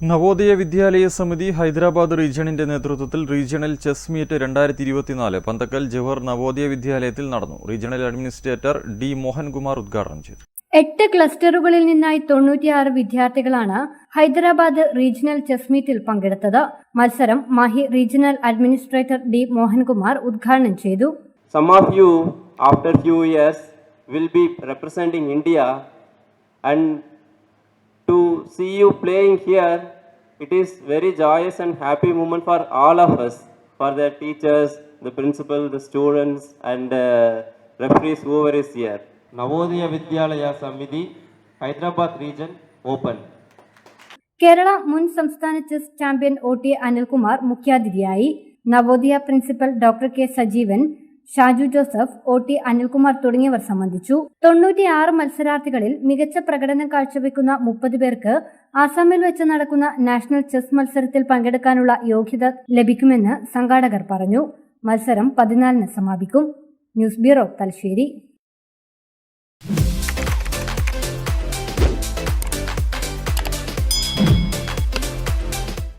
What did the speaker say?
നവോദയ വിദ്യാലയ സമിതി ഹൈദരാബാദ് റീജിയണിന്റെ നേതൃത്വത്തിൽ regional chess meet രണ്ടായിരത്തി ഇരുപത്തിനാല് പന്തക്കൽ ജവഹർ നവോദയ വിദ്യാലയത്തിൽ നടന്നു. റീജിയണൽ അഡ്മിനിസ്ട്രേറ്റർ ഡി മോഹൻകുമാർ ഉദ്ഘാടനം ചെയ്തു. എട്ട് ക്ലസ്റ്ററുകളിൽ നിന്നായി തൊണ്ണൂറ്റിയാറ് വിദ്യാർത്ഥികളാണ് ഹൈദരാബാദ് റീജിയണൽ ചെസ് മീറ്റിൽ പങ്കെടുത്തത്. മത്സരം Mahe regional administrator D Mohankumar ഉദ്ഘാടനം ചെയ്തു. Some of you, after few years, will be representing India, and see you playing here. It is very joyous and happy moment for all of us, for the teachers, the principal, the students, and uh, referees whoever is here. Navodaya Vidyalaya Samiti Hyderabad region open Kerala മുൻ സംസ്ഥാന chess champion O T Anilkumar മുഖ്യാതിഥിയായി Navodaya principal doctor K Sajeevan Shaju Joseph O T Anilkumar തുടങ്ങിയവർ സംബന്ധിച്ചു. തൊണ്ണൂറ്റിയാറ് മത്സരാർത്ഥികളിൽ മികച്ച പ്രകടനം കാഴ്ചവെക്കുന്ന മുപ്പത് പേർക്ക് ആസാമിൽ വെച്ച് നടക്കുന്ന നാഷണൽ ചെസ് മത്സരത്തിൽ പങ്കെടുക്കാനുള്ള യോഗ്യത ലഭിക്കുമെന്ന് സംഘാടകർ പറഞ്ഞു. മത്സരം പതിനാലിന് സമാപിക്കും. News bureau Thalassery.